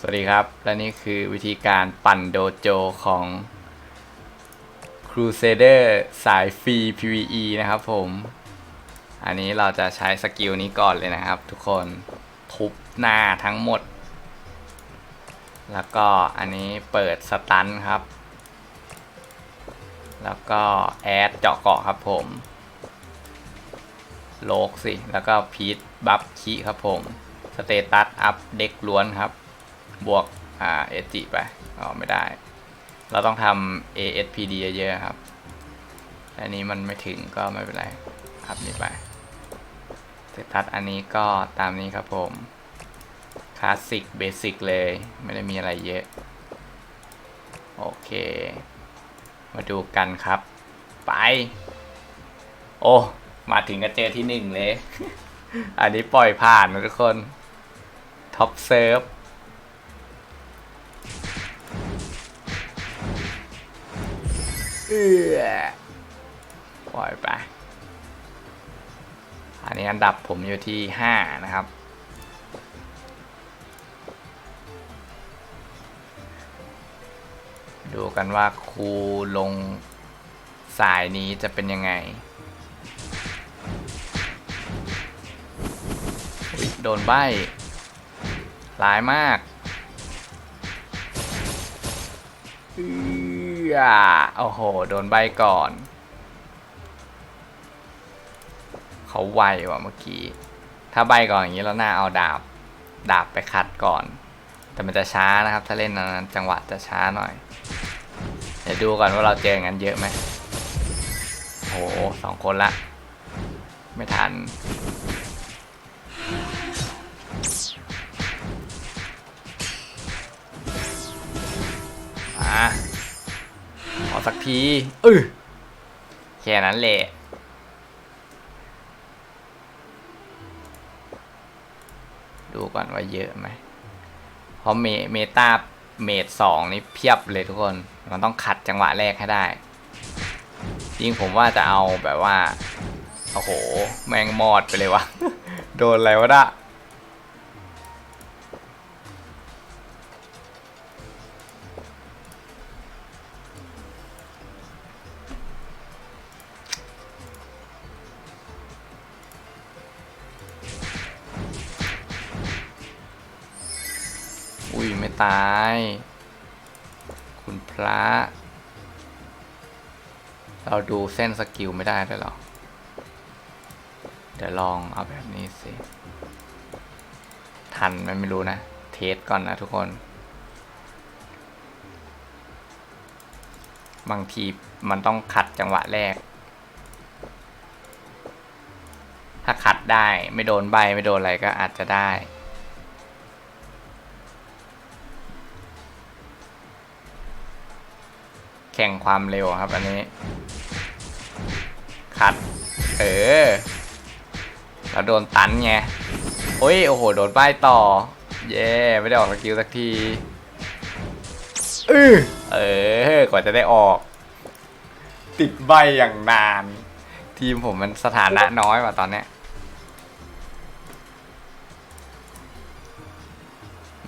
สวัสดีครับ และนี่คือวิธีการปั่นโดโจของ Crusader สายฟรี PVE นะครับผม อันนี้เราจะใช้สกิลนี้ก่อนเลยนะครับทุกคนทุบหน้าทั้งหมด แล้วก็อันนี้เปิดสตันครับ แล้วก็แอดเจาะเกาะครับผมโลกสิ แล้วก็พีทบัฟคีครับผม สเตตัสอัพเด็กล้วนครับ บวกอ่าเอจิไปอ๋อไม่ได้ เราต้องทำ ASPD เยอะๆครับ อันนี้มันไม่ถึงก็ไม่เป็นไรอัพนี้ไปสเตตัสอันนี้ก็ตามนี้ครับผมคลาสสิกเบสิกเลยไม่ได้มีอะไรเยอะ โอเค มาดูกันครับ ไป โอ้ มาถึงก็เจอที่หนึ่งเลย อันนี้ปล่อยผ่านนะทุกคน ท็อปเซิร์ฟ ออปล่อยไป อันนี้อันดับผมอยู่ที่ห้านะครับ ดูกันว่าครูลงสายนี้จะเป็นยังไง โดนใบร้ายมาก เอื้อโอ้โห โดนใบก่อน เขาไวว่ะเมื่อกี้ ถ้าใบก่อนอย่างนี้เราน่าเอาดาบ ดาบไปคัดก่อน แต่มันจะช้านะครับ ถ้าเล่นนั้นจังหวะจะช้าหน่อย เดี๋ยวดูก่อนว่าเราเจออย่างนั้นเยอะไหมโอ้โหสองคนละ ไม่ทัน มาขอสักทีอือแค่นั้นแหละดูก่อนว่าเยอะไหมเพราะเมเมตาเมดสองนี่เพียบเลยทุกคน มันต้องขัดจังหวะแรกให้ได้ จริงผมว่าจะเอาแบบว่า โอ้โห แมงมอดไปเลยวะ โดนอะไรวะด่ะ ตาย คุณพระ เราดูเส้นสกิลไม่ได้ด้วยหรอ เดี๋ยวลองเอาแบบนี้สิ ทันไหมไม่รู้นะ เทสก่อนนะทุกคน บางทีมันต้องขัดจังหวะแรก ถ้าขัดได้ไม่โดนใบไม่โดนอะไรก็อาจจะได้ แข่งความเร็วครับอันนี้ขัด เออเราโดนตันไงโอ้ย โอ้โห โดนป้ายต่อ เย่ไม่ได้ออกสกิลสักทีเออเออกว่าจะได้ออก ติดใบอย่างนาน ทีมผมมันสถานะน้อยกว่าตอนเนี้ย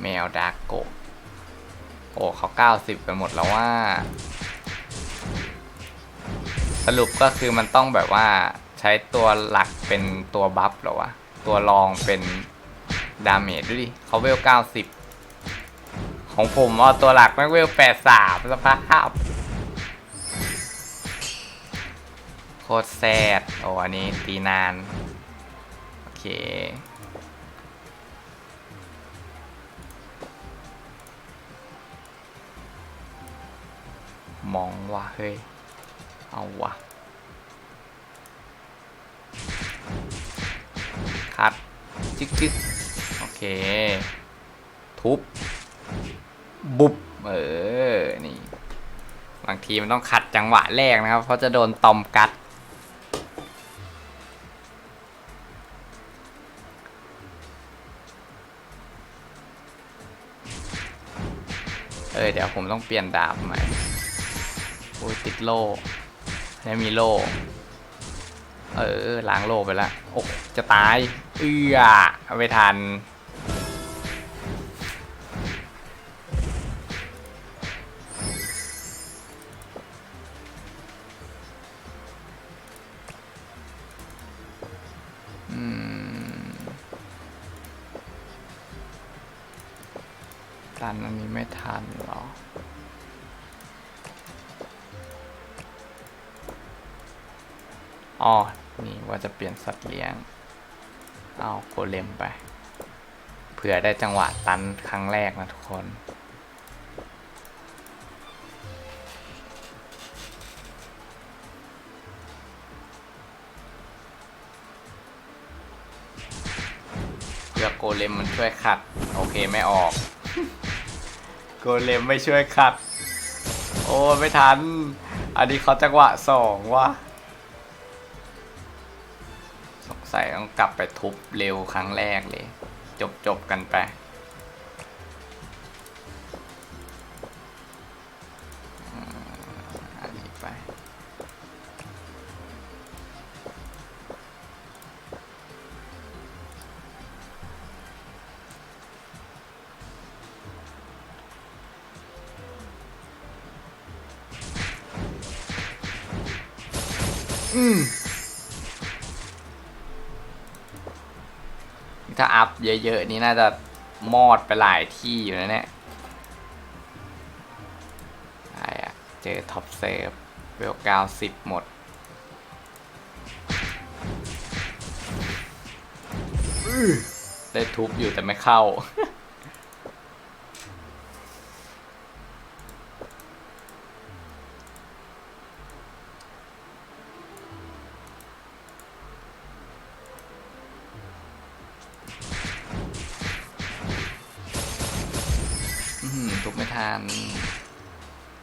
แมวดาร์กโกะโอ้เขาเก้าสิบกันหมดแล้วว่า สรุปก็คือมันต้องแบบว่าใช้ตัวหลักเป็นตัวบัฟหรอวะ ตัวรองเป็นดาเมจดูดิเขาเวล90ของผมเอาตัวหลักแม่งเวล83สภาพโคตรแซดโอ้อันนี้ตีนาน โอเคมองว่าเฮ้ย เอาวะคัดจึ๊กจึ๊กโอเค ทุบ บุบ เออ นี่ บางทีมันต้องขัดจังหวะแรกนะครับ เพราะจะโดนตอมกัด เออเดี๋ยวผมต้องเปลี่ยนดาบใหม่โอ้ยติดโล่ นี่มีโล่ เออล้างโล่ไปแล้วโอ้จะตาย เอื้อไม่ทัน อืมตันอันนี้ไม่ทันหรอ อ๋อ นี่ว่าจะเปลี่ยนสัตว์เลี้ยง เอาโกเลมไป เผื่อได้จังหวะตันครั้งแรกนะทุกคนเพื่อโกเลมมันช่วยขัด โอเคไม่ออก โกเลมไม่ช่วยขัด โอ้ไม่ทัน อันนี้เขาจังหวะสองวะ สงสัยต้องกลับไปทุบเร็วครั้งแรกเลย จบจบกันไปอืมอันนี้ไป ถ้าอัพเยอะๆนี่น่าจะมอดไปหลายที่อยู่นะเนี่ยไอ้อะเจอท็อปเซฟเวลเก้าสิบหมดได้ทุบอยู่แต่ไม่เข้า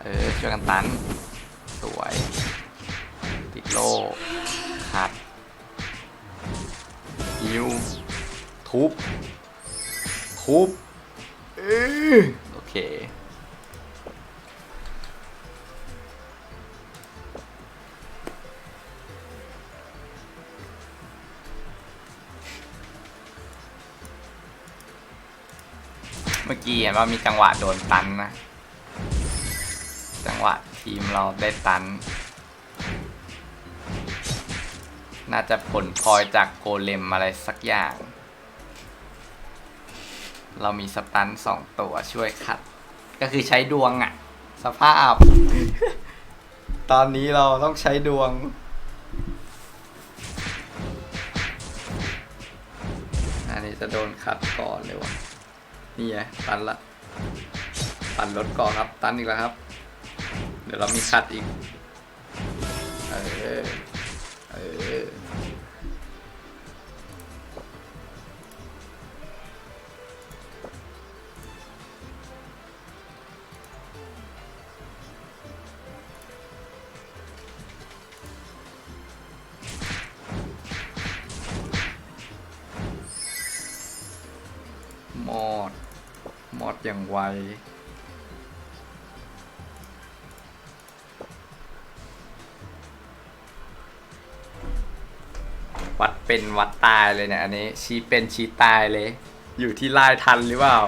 เออช่วยกันตัน สวย ติดโลขัดฮิวทุบ ทุบเออโอเคเมื่อกี้เห็นว่ามีจังหวะโดนตันนะ จังหวะทีมเราได้ตัน น่าจะผลพลอยจากโกเลมอะไรสักอย่าง เรามีสตันสองตัวช่วยขัด ก็คือใช้ดวงอะสภาพ ตอนนี้เราต้องใช้ดวงอันนี้จะโดนขัดก่อนเลยวะนี่ไงตันละปั่นรถก่อนครับ ตันอีกแล้วครับ เดี๋ยวเรามีคัดอีก เออ เออหมดหมดอย่างไว วัดเป็นวัดตายเลยเนี่ยอันนี้ชี้เป็นชี้ตายเลย อยู่ที่ลายทันหรือเปล่า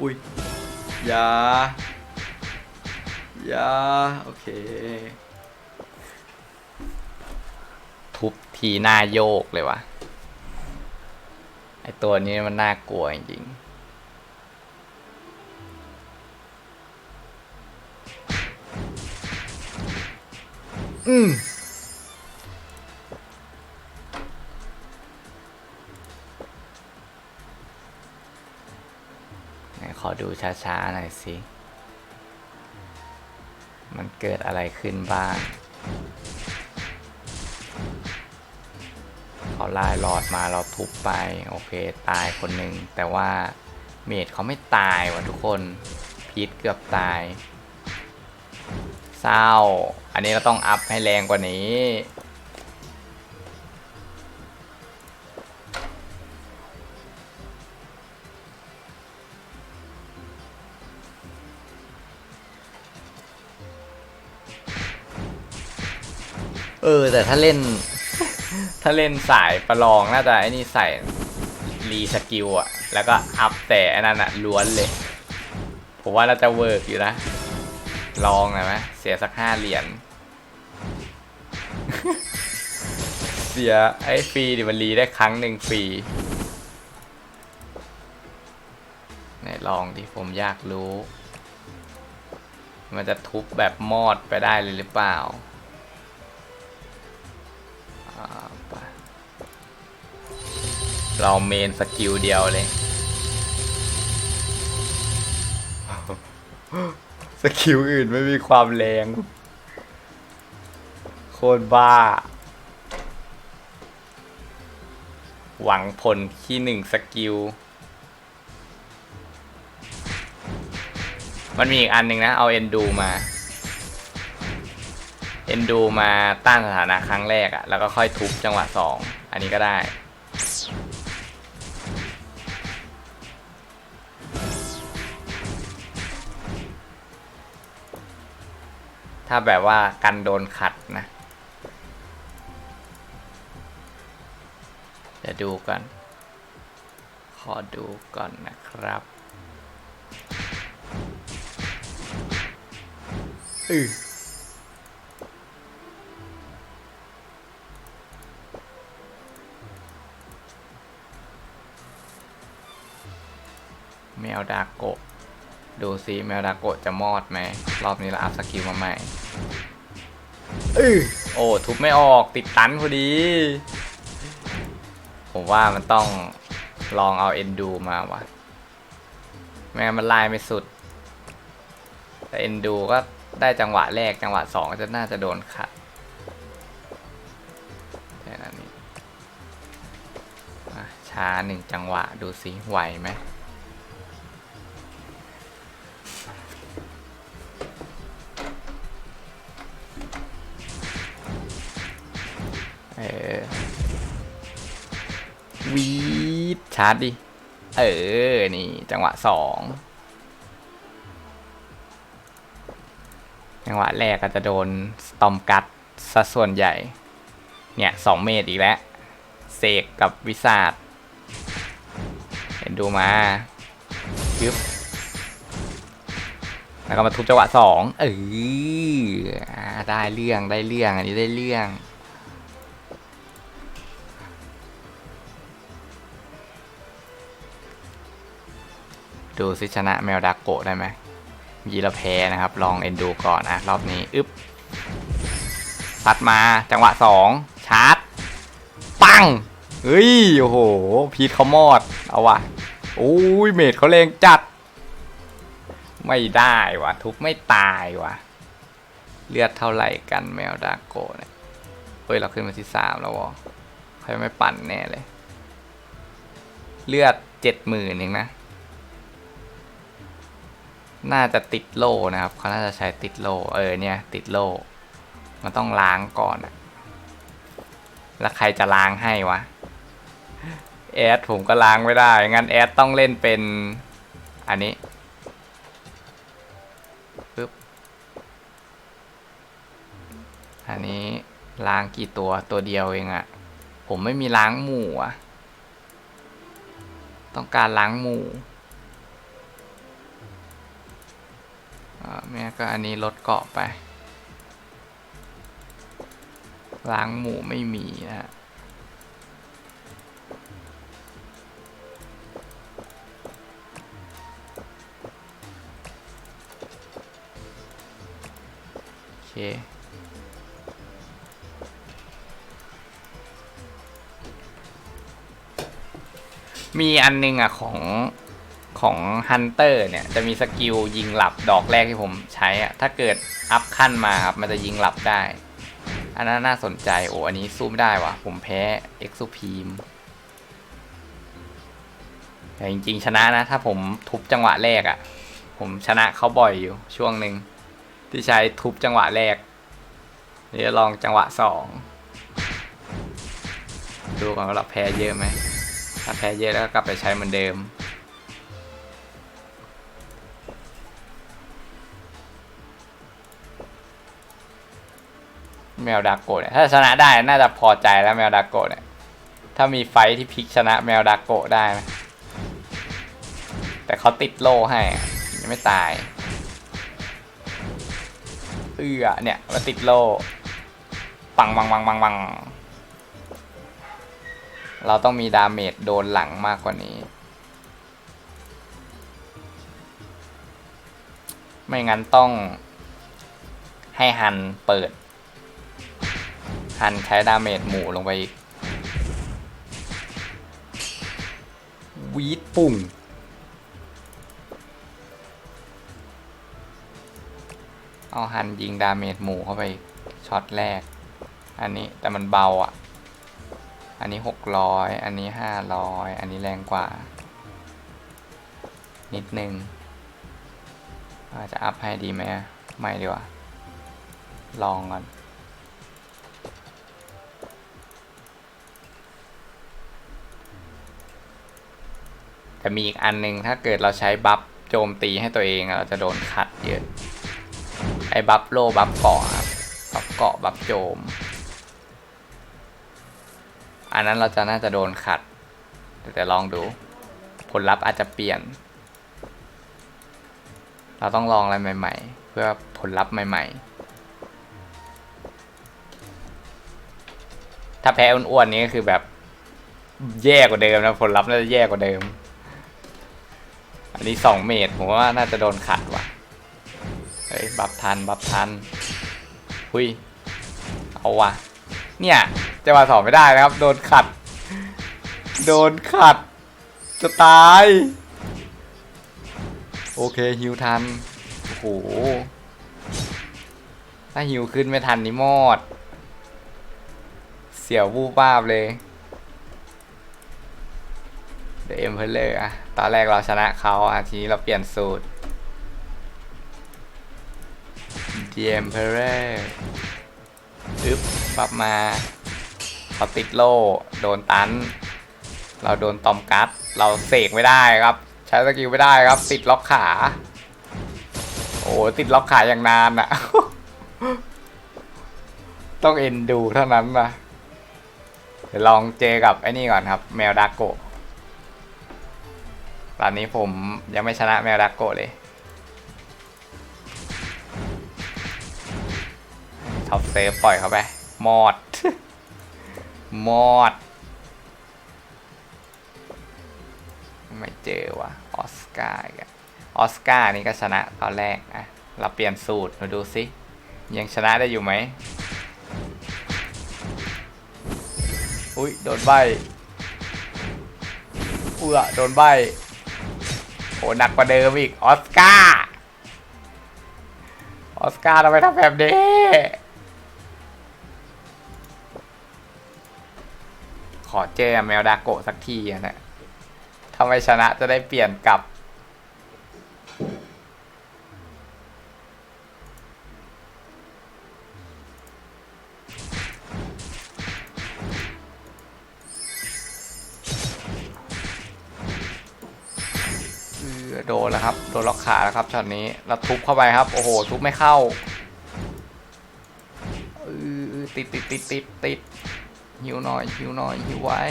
อุ้ยอย่าอย่าโอเค ทุบทีหน้าโยกเลยว่ะ ไอตัวนี้มันน่ากลัวจริงๆอืมไหนขอดูช้าๆหน่อยสิ มันเกิดอะไรขึ้นบ้าง เขาไล่หลอดมาเราทุบไป โอเค ตายคนหนึ่งแต่ว่าเมดเขาไม่ตายว่ะทุกคนพีทเกือบตาย เศร้า อันนี้เราต้องอัพให้แรงกว่านี้เออแต่ถ้าเล่น ถ้าเล่นสายประลองน่าจะไอ้นี่ใส่รีสกิลอะแล้วก็อัพแต่อันนั้นอะล้วนเลย ผมว่าเราจะเวิร์กอยู่นะ ลองน่อยไหมเสียสักห้าเหรียญ เสียไอ้ฟรีดิมันรีได้ครั้งหนึ่งฟรีไหนลองดิผมอยากรู้ มันจะทุบแบบมอดไปได้เลยหรือเปล่า อ่าเมนสกิลเดียวเลย สกิลอื่นไม่มีความแรง โคตรบ้า หวังผลที่หนึ่งสกิล มันมีอีกอันหนึ่งนะ เอาเอนดูมา อนดูมาต้านสถานะครั้งแรกอะแล้วก็ค่อยทุบจังหวะสองอันนี้ก็ได้ ถ้าแบบว่ากันโดนขัดนะเดี๋ยวดูก่อนขอดูก่อนนะครับอือ แมวดาโกะ ดูซิแมวดาโกะจะมอดไหม รอบนี้เราอัพสกิลมาใหม่อือโอ้ทุบไม่ออกติดตันพอดี ผมว่ามันต้องลองเอาเอ็นดูมาวะแม้มันไล่ไม่สุด แต่เอ็นดูก็ได้จังหวะแรกจังหวะสองก็จะน่าจะโดนขัดแค่นั้นนี่ช้าหนึ่งจังหวะดูสิไหวไหม ออวีดชาร์จดิ เออ นี่ จังหวะสองจังหวะแรกก็จะโดนสตอมกัดซะส่วนใหญ่ เนี่ยสองเมตรอีกแล้ว เสกกับวิสาดเห็นดูมายึบแล้วก็มาทุบจังหวะสองเออได้เรื่องได้เรื่อง อันนี้ได้เรื่อง ดูสิชนะแมวดาโกะได้ไหมยีเราแพ้นะครับ ลองเอ็นดูก่อนอะรอบนี้ อึ๊บซัดมาจังหวะสองชาร์จ ปัง เฮ้ย โอ้โห พีทเขามอด เอาวะโอ้ย เมดเขาแรงจัด ไม่ได้วะทุบไม่ตายวะเลือดเท่าไหร่กันแมวดาโกะเนี่ยเฮ้ย เราขึ้นมาที่สามแล้ววะเขายังไม่ปั่นแน่เลย เลือดเจ็ดหมื่นเองนะ น่าจะติดโล่นะครับเขาน่าจะใช้ติดโล่เออเนี่ย ติดโล่มันต้องล้างก่อนอะแล้วใครจะล้างให้วะแอดผมก็ล้างไม่ได้ งั้นแอดต้องเล่นเป็นอันนี้ปึ๊บอันนี้ล้างกี่ตัวตัวเดียวเองอะผมไม่มีล้างหมู่อะต้องการล้างหมู่ อ่า แม่ก็อันนี้ลดเกาะไป ล้างหมูไม่มีนะฮะโอเคมีอันนึงอะของ ของฮันเตอร์เนี่ยจะมีสกิลยิงหลับดอกแรกที่ผมใช้อะถ้าเกิดอัพขั้นมาครับมันจะยิงหลับได้ อันนั้นน่าสนใจโอ้อันนี้สู้ไม่ได้ว่ะ ผมแพ้เอ็กซ์พีมแต่จริงๆ ชนะนะ ถ้าผมทุบจังหวะแรกอะ่ะ ผมชนะเขาบ่อยอยู่ช่วงหนึ่งที่ใช้ทุบจังหวะแรกเดี๋ยวลองจังหวะสองดูก่อนว่าเราแพ้เยอะไหมถ้าแพ้เยอะแล้วก็กลับไปใช้เหมือนเดิม แมวดาโกะเนี่ยถ้าชนะได้น่าจะพอใจแล้วแมวดาโกะเนี่ยถ้ามีไฟที่พลิกชนะแมวดาโกะได้นะแต่เขาติดโล่ให้ยังไม่ตายเอือเนี่ยมาติดโล่ปังปังปังปังปังเราต้องมีดาเมจโดนหลังมากกว่านี้ ไม่งั้นต้องให้ฮันเปิด ฮันใช้ดาเมจหมู่ลงไปอีกวีดปุ่งเอาฮันยิงดาเมจหมู่เข้าไปช็อตแรก อันนี้แต่มันเบาอะ อันนี้หกร้อยอันนี้ห้าร้อยอันนี้แรงกว่า นิดนึงอาจจะอัพให้ดีไหมไม่ดีกว่า ลองก่อน แต่มีอีกอันหนึงถ้าเกิดเราใช้บัฟโจมตีให้ตัวเองเราจะโดนคัดเยอะ ไอ้บัฟโลบัฟเกาะบัฟเกาะบัฟโจม อันนั้นเราจะน่าจะโดนขัด แต่ลองดู ผลลัพธ์อาจจะเปลี่ยน เราต้องลองอะไรใหม่ ๆ เพื่อผลลัพธ์ใหม่ ๆถ้าแพ้อ้วนๆนี้ก็คือแบบแย่กว่าเดิมนะผลลัพธ์น่าจะแย่กว่าเดิม อันนี้สองเมตรผมว่าน่าจะโดนขัดว่ะ เฮ้ย บัฟทัน บัฟทัน หุย เอาว่ะเนี่ยจะมาสอบไม่ได้นะครับ โดนขัด โดนขัด จะตาย โอเคฮิวทัน โอ้โห ถ้าฮิวขึ้นไม่ทันนี่มอด เสียววูบวาบเลย เอ็มเพลเลอร์อะตอนแรกเราชนะเขาอะทีนี้เราเปลี่ยนสูตรเดียมเพลเลอร์อึ๊บปรับมาเขาติดโล่ โดนตัน เราโดนตอมกัด เราเสกไม่ได้ครับ ใช้สกิลไม่ได้ครับ ติดล็อกขา โอ้ติดล็อกขาอย่างนานอะต้องเอ็นดูเท่านั้นนะเดี๋ยวลองเจกับไอ้นี่ก่อนครับ แมวดาโกะ ตอนนี้ผมยังไม่ชนะแมวดาโกเลยท็อปเซฟปล่อยเขาไป มอด มอด ไม่เจอวะออสการ์อีกอะออสการ์นี่ก็ชนะตอนแรกอะเราเปลี่ยนสูตรมาดูสิยังชนะได้อยู่ไหม อุ้ยโดนใบเอื้อโดนใบ โอ้หนักกว่าเดิมอีก ออสการ์ ออสการ์ทำไมทำแบบนี้ ขอเจอแมวดาโกะสักทีอะนะถ้าไม่ชนะจะได้เปลี่ยนกลับ โดนแล้วครับ โดนล็อกขาแล้วครับช็อตนี้เราทุบเข้าไปครับ โอ้โห ทุบไม่เข้าออติดติดติดติดติดหิวหน่อยหิวหน่อยหิวไว้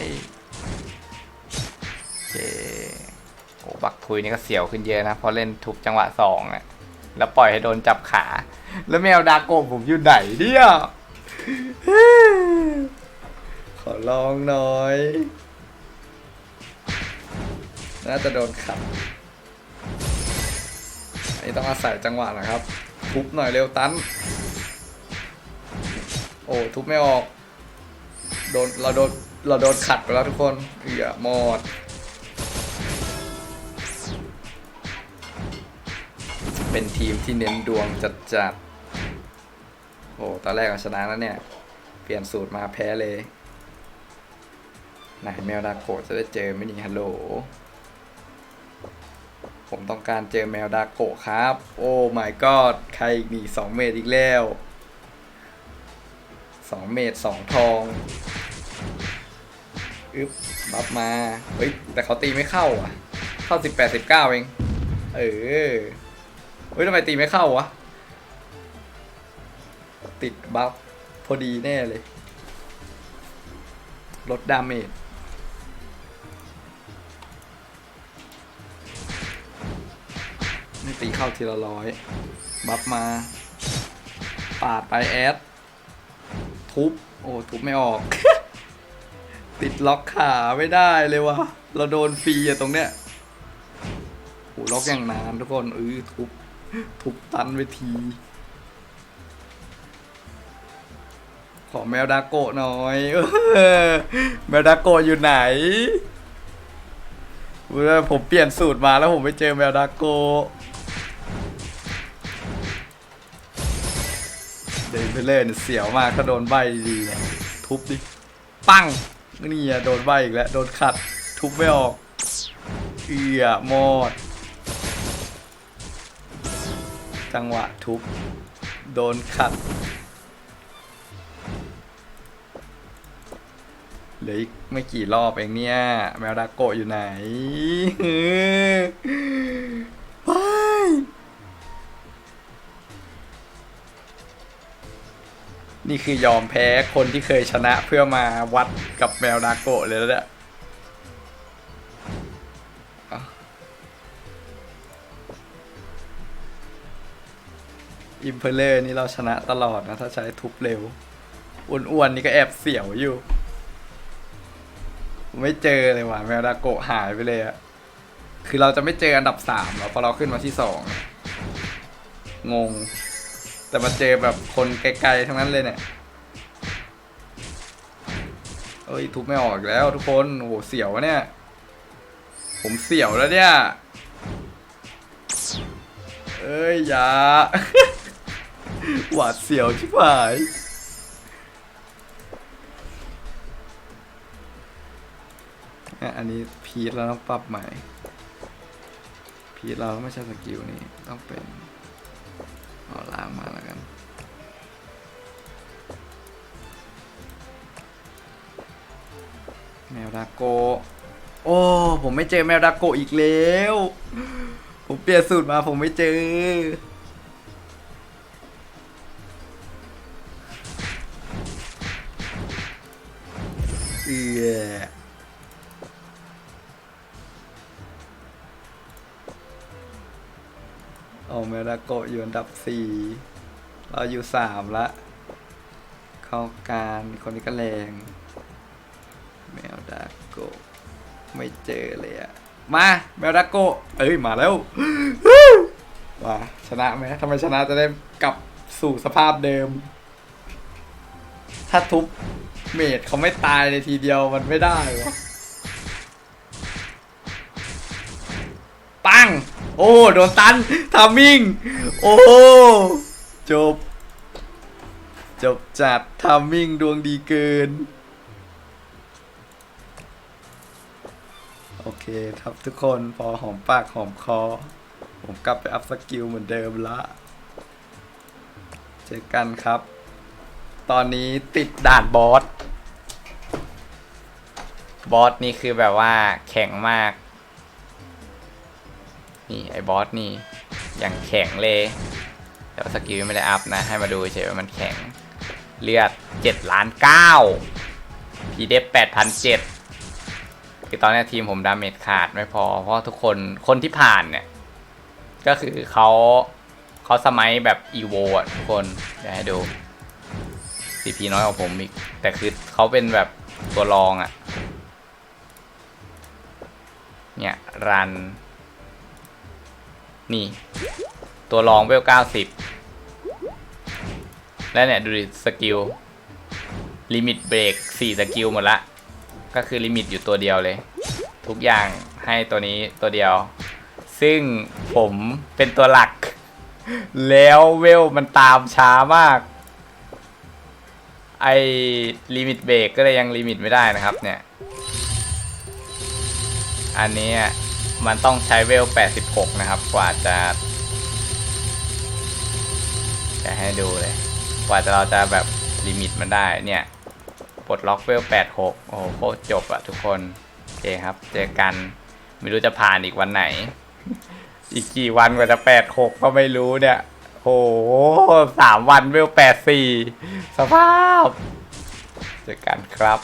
โอเคโอ้บักทุยนี่ก็เสียวขึ้นเยอะนะเพราะเล่นทุบจังหวะสองอะแล้วปล่อยให้โดนจับขา แล้วแมวดาโกะผมอยู่ไหนเนี่ยขอลองหน่อย น่าจะโดนขัด อันนี้ต้องอาศัยจังหวะนะครับ ทุบหน่อยเร็วตัน โอ้ทุบไม่ออก โดนเราโดนเราโดนขัดไปแล้วทุกคนเอือหมดเป็นทีมที่เน้นดวงจัดจัดๆ โอ้ตอนแรกก็ชนะแล้วเนี่ย เปลี่ยนสูตรมาแพ้เลย ไหนแมวดาโกจะได้เจอไหมนี่ฮัลโหล ผมต้องการเจอแมวดาโกะครับ โอ้ my god ใครอีกนี่สองเมตรอีกแล้วสองเมตรสองทองอึ๊บบัฟมา เฮ้ย แต่เขาตีไม่เข้าอะ เข้าสิบแปดสิบเก้าเอง เออ เฮ้ยทำไมตีไม่เข้าวะ ติดบัฟพอดีแน่เลย ลดดาเมจ ตีเข้าทีละร้อยบัฟมา ปาดไปแอด ทุบ โอ้ทุบไม่ออก ติดล็อกขาไม่ได้เลยวะเราโดนฟรีอะตรงเนี้ยโอ้ล็อกอย่างนานทุกคนเออทุบ ทุบตันไปที ขอแมวดาโกะหน่อยแมวดาโกะอยู่ไหนเมื่อผมเปลี่ยนสูตรมาแล้วผมไปเจอแมวดาโกะ เดินไปเล่นเสียวมากถ้าโดนใบดีเนี่ยทุบดิ ปังนี่อะโดนใบอีกแล้ว โดนขัด ทุบไม่ออกเอือหมดจังหวะทุบ โดนขัด เหลืออีกไม่กี่รอบเองเนี่ย แมวดาโกะอยู่ไหน นี่คือยอมแพ้คนที่เคยชนะเพื่อมาวัดกับแมวดาโกะเลยแล้วเนี่ยอิมเพลเลอร์นี่เราชนะตลอดนะ ถ้าใช้ทุบเร็ว อ้วนๆนี่ก็แอบเสียวอยู่ ไม่เจอเลยว่ะแมวดาโกหายไปเลยอะคือเราจะไม่เจออันดับสามแล้วพอเราขึ้นมาที่สองงง แต่มาเจอแบบคนไกลๆทั้งนั้นเลยเนี่ยเอ้ยทุบไม่ออกแล้วทุกคนโอ้โหเสียวเนี่ย ผมเสียวแล้วเนี่ย เอ้ยอย่า หวาดเสียวชิบหายอันนี้พีทเราต้องปรับใหม่ พีทเราไม่ใช่สกิลนี้ต้องเป็นาโก โอ้ ผมไม่เจอแมวดาโกอีกแล้ว ผมเปลี่ยนสูตรมาผมไม่เจอ เอือโอเมราโกะอยู่อันดับสี่เราอยู่สามละ เข้าการคนนี้ก็แรง แมวดาโกไม่เจอเลยอะมาแมวดาโกเอ้ยมาแล้วว้าชนะไหมทำไมชนะจะได้กลับสู่สภาพเดิม ถ้าทุบเมดเขาไม่ตายเลยทีเดียวมันไม่ได้วะปัง โอ้ โดนตันทามิง โอ้จบ จบจัดทามิงดวงดีเกิน โอเคครับทุกคนพอหอมปากหอมคอ ผมกลับไปอัพสกิลเหมือนเดิมละ เจอกันครับ ตอนนี้ติดด่านบอส บอสนี่คือแบบว่าแข็งมาก นี่ไอ้บอสนี่อย่างแข็งเลยแต่ว่าสกิลไม่ได้อัพนะ ให้มาดูเฉยว่ามันแข็ง เลือด7ล้าน9พีเดฟ8,007 คือตอนนี้ทีมผมดาเมจขาดไม่พอ เพราะทุกคนคนที่ผ่านเนี่ย ก็คือเขาเขาสมัยแบบอีโวอะทุกคนเดี๋ยวให้ดู CP น้อยกว่าผมอีก แต่คือเขาเป็นแบบตัวรองอะ เนี่ย รัน นี่ ตัวรองเวลเก้าสิบและเนี่ย ดูดิสกิลลิมิตเบรกสี่สกิลหมดละ ก็คือลิมิตอยู่ตัวเดียวเลย ทุกอย่างให้ตัวนี้ตัวเดียว ซึ่งผมเป็นตัวหลัก แล้วเวลมันตามช้ามาก ไอลิมิตเบรกก็เลยยังลิมิตไม่ได้นะครับเนี่ย อันนี้มันต้องใช้เวล 86 นะครับ กว่าจะ จะให้ดูเลย กว่าจะเราจะแบบลิมิตมันได้เนี่ย ดล็อกเวล86 โอ้โหโคตรจบอะทุกคนโอเคครับ เจอกัน ไม่รู้จะผ่านอีกวันไหน อีกกี่วันกว่าจะ 86 ก็ไม่รู้เนี่ย โอ้โหสามวันเวล84 สภาพ เจอกันครับ